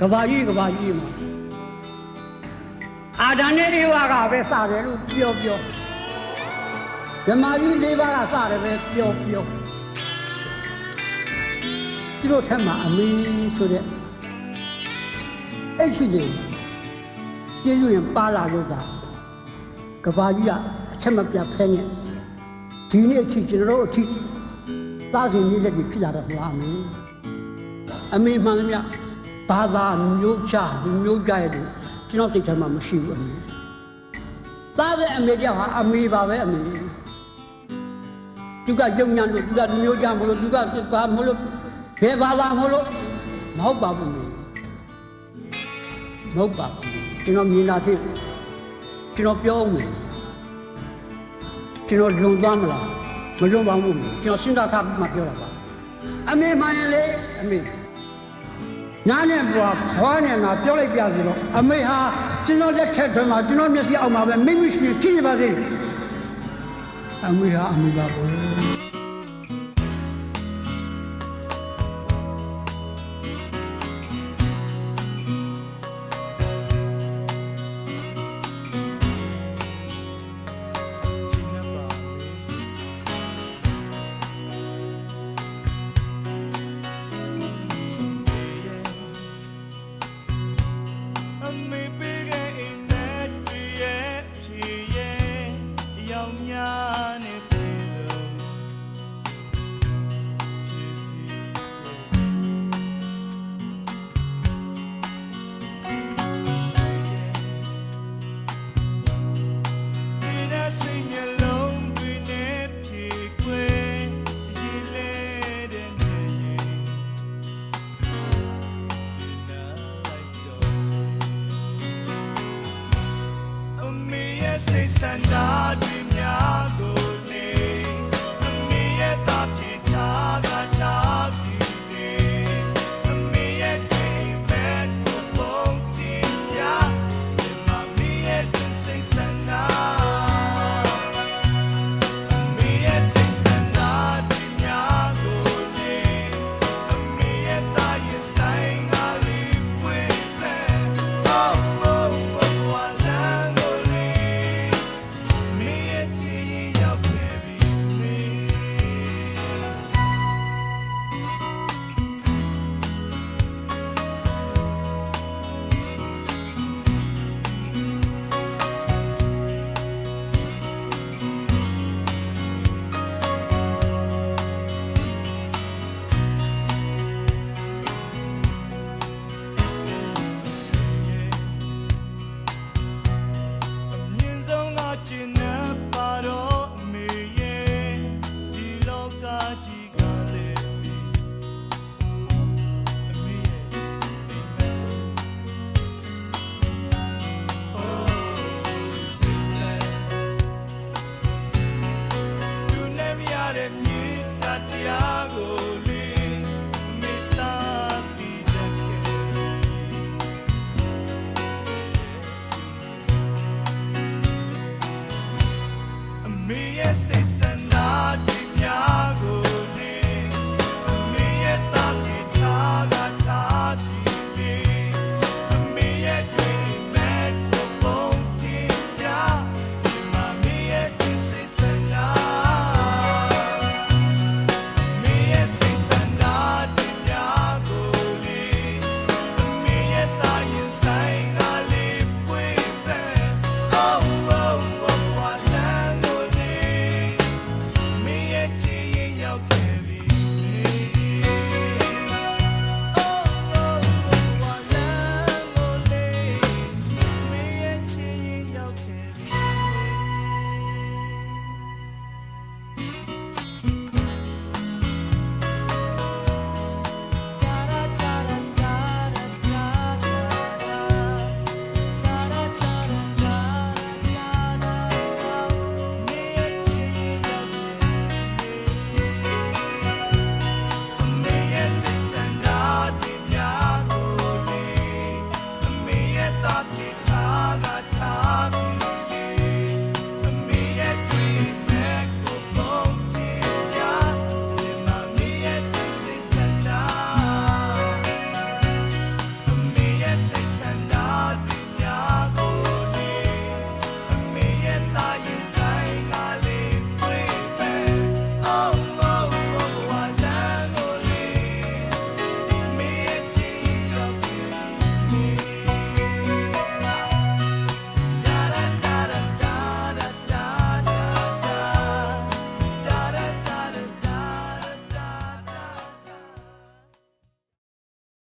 ကဘာကြီးကဘာကြီးမှာအာဒန်နဲ့လေးပါးကပဲစတယ်လို့ပြောပြောဓမ္မကြီးလေးပါးကစတယ်ပဲပြောပြောသူတို့ထက်မှာအမင်းဆိုတဲ့အဲ့ရှိလေပြည့်စုံရင်ပါလာလို့ကကဘာကြီးကအချက်မပြတ်ဖဲနဲ့ဒီနေ့အထိကျွန်တော်တို့အထိသားစဉ်ကြီးလက်ကြီးဖြစ်လာတော့ဟောအမင်း အမေမှန်သမျှဘာသာမျိုးချလူမျိုးကြရဲ့လို့ကျွန်တော်သိချင်မှမရှိဘူးအမေသားတဲ့အမေကြောင့်ဟာအမေပါပဲအမေသူကယုံညာလို့သူကလူမျိုးကြမလို့သူကဘာမလို့ဘယ်ဘာသာမလို့မဟုတ်ပါဘူးမေမဟုတ်ပါဘူးကျွန်တော်မြင်လာဖြစ်ကျွန်တော်ပြောအောင်မယ်ကျွန်တော်လုံသွားမလားမလုံပါဘူးမေကျွန်တော်စဉ်းစားခါမှပြောတာပါအမေမှန်ရင်လေအမေ နားနဲ့ဘွာဘွားနဲ့ငါပြောလိုက်ပြစီတော့အမေဟာကျွန်တော်လက်ထက်ထွန်းမှာကျွန်တော်မျက်စိအောက်မှာပဲမိမရှိဖြစ်နေပါစေအမေဟာအမေပါဘူး and I. me yes